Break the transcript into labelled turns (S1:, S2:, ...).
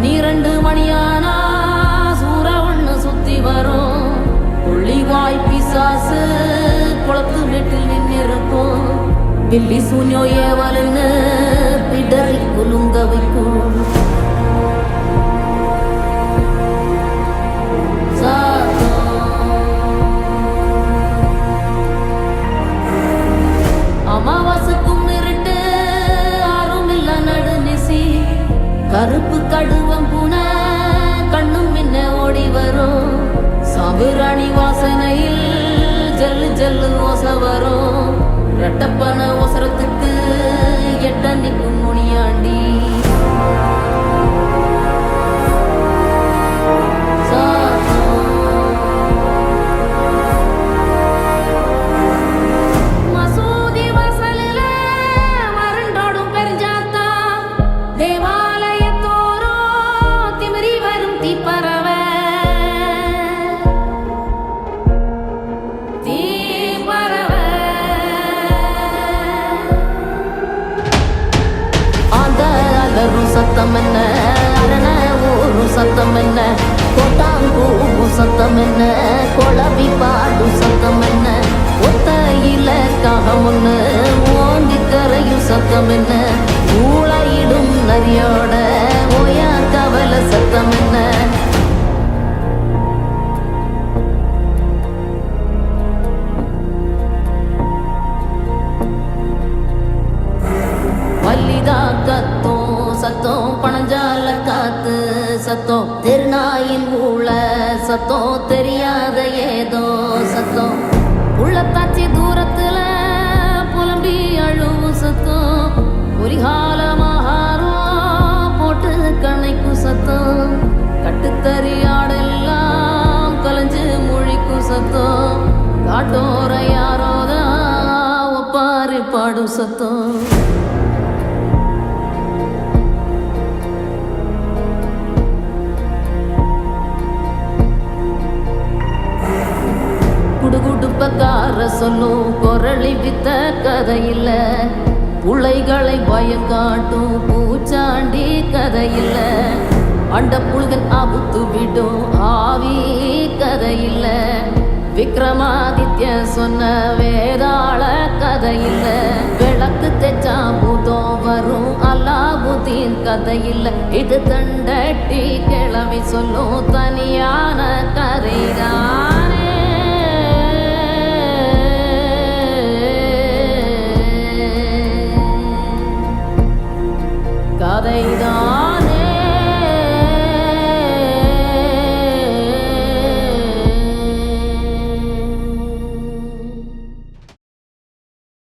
S1: பன்னிரண்டு மணியானா சூற ஒண்ணு சுத்தி வரும். புள்ளிவாய் பிசாசு குளத்து வீட்டில் நின்னிருக்கும். பில்லி சூன்யோ ஏவலுன்னு பிடறி குலுங்க வைக்கும். கருப்பு கடுவ வரும். சாம்புராணி வாசனையில் ஜல்லு ஜல்லு ஓச வரும். ரெட்டப்பன ஒசரத்துக்கு சத்தம் என்ன அரண ஊரும் சத்தம் என்ன கொட்டாம்பூவும் சத்தம் என்ன குழவி பாடும் சத்தம் என்ன ஒத்த இலக்காக ஒன்று ஓங்கி கரையும் சத்தம் என்ன ஊழையிடும் நரியோட ஓயா கவலை சத்தம் என்ன மல்லிதா கத்தோம் சத்தம் திருநாயின் உள்ள சத்தம் தெரியாத ஏதோ சத்தம். உள்ளத்தாச்சி தூரத்துல புலம்பி அழுவும் சத்தம். ஒரிகால போட்டு கணைக்கும் சத்தம். கட்டுத்தறியாடெல்லாம் கலைஞ்சு முழிக்கும் சத்தம். காட்டோர யாரோதான் ஒப்பாரி பாடும் சத்தம். குடுகுடுப்பக்கார சொல்லும் குரளி வித்த கதையில் புள்ளைகளை பயம் காட்டும் பூச்சாண்டி கதையில். அண்ட புழுகன் அபுத்து விடும் ஆவி கதையில். விக்ரமாதித்ய சொன்ன வேதாள கதையில். விளக்கு தெச்சா பூதம் வரும் அல்லாபுதீன் கதையில். இது தண்டட்டி கிளவி சொல்லும் தனியான கதைதான்.